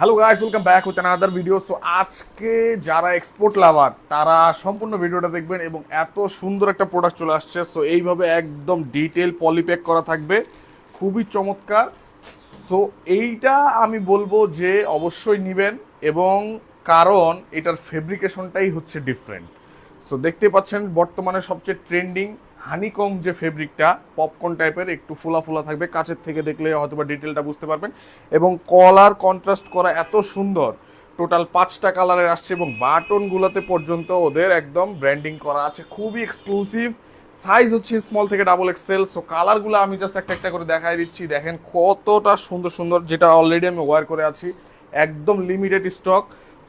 Hello guys welcome back with another video so আজকে যারা export লাভার তারা সম্পূর্ণ ভিডিওটা দেখবেন এবং এত সুন্দর একটা প্রোডাক্ট চলে আসছে। সো এইভাবে একদম ডিটেল পলিপ্যাক করা থাকবে। খুবই চমৎকার। সো এইটা আমি বলব যে অবশ্যই নেবেন এবং কারণ এটার ফেব্রিকেশনটাই হচ্ছে ডিফারেন্ট সো দেখতে পাচ্ছেন বর্তমানে সবচেয়ে ট্রেন্ডিং হানিকম যে ফেব্রিকটা পপকর্ন টাইপের একটু ফোলা ফোলা থাকবে কাছের থেকে দেখলে হয়তো বা ডিটেলটা বুঝতে পারবেন। এবং কলার কন্ট্রাস্ট করা এত সুন্দর টোটাল পাঁচটা কালারের আসছে এবং বাটনগুলোতে পর্যন্ত ওদের একদম ব্র্যান্ডিং করা আছে। খুবই এক্সক্লুসিভ সাইজ হচ্ছে স্মল থেকে ডাবল এক্সেল সো কালারগুলো আমি জাস্ট একটা একটা করে দেখাই দিচ্ছি। দেখেন কতটা সুন্দর সুন্দর, যেটা অলরেডি আমি ওয়ার করে আছি, একদম লিমিটেড স্টক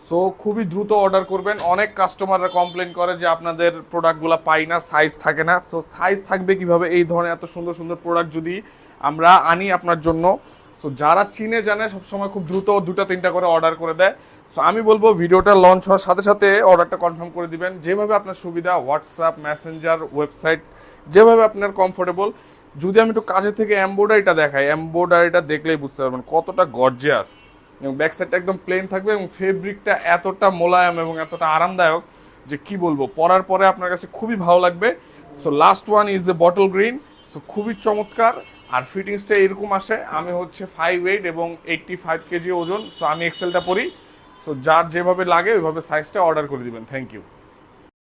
সো খুবই দ্রুত অর্ডার করবেন। অনেক কাস্টমাররা কমপ্লেন করে যে আপনাদের প্রোডাক্টগুলো পাই না সাইজ থাকে না। সো সাইজ থাকবে কীভাবে? এই ধরনের এত সুন্দর সুন্দর প্রোডাক্ট যদি আমরা আনি আপনার জন্য। সো যারা চিনে জানে, সবসময় খুব দ্রুত দুটা, তিনটা করে অর্ডার করে দেয়। সো আমি বলব ভিডিওটা লঞ্চ হওয়ার সাথে সাথে অর্ডারটা কনফার্ম করে দিবেন। যেভাবে আপনার সুবিধা হোয়াটসঅ্যাপ মেসেঞ্জার ওয়েবসাইট যেভাবে আপনার কমফোর্টেবল যদি আমি একটু কাছে থেকে এম্ব্রয়ডারিটা দেখাই এম্ব্রয়ডারিটা দেখলেই বুঝতে পারবেন কতটা গর্জিয়াস এবং ব্যাক সাইডটা একদম প্লেন থাকবে এবং ফেব্রিকটা এতটা মোলায়েম এবং এতটা আরামদায়ক যে কি বলব, পরার পরে আপনার কাছে খুবই ভালো লাগবে। So last one is the bottle green so খুবই চমৎকার। আর ফিটিংসটা এরকম আসে, আমি হচ্ছে ফাইভ এইট এবং এইট্টি ফাইভ কেজি ওজন। সো আমি এক্সেলটা পরি সো যার যেভাবে লাগে, ওইভাবে সাইজটা অর্ডার করে দিবেন। Thank you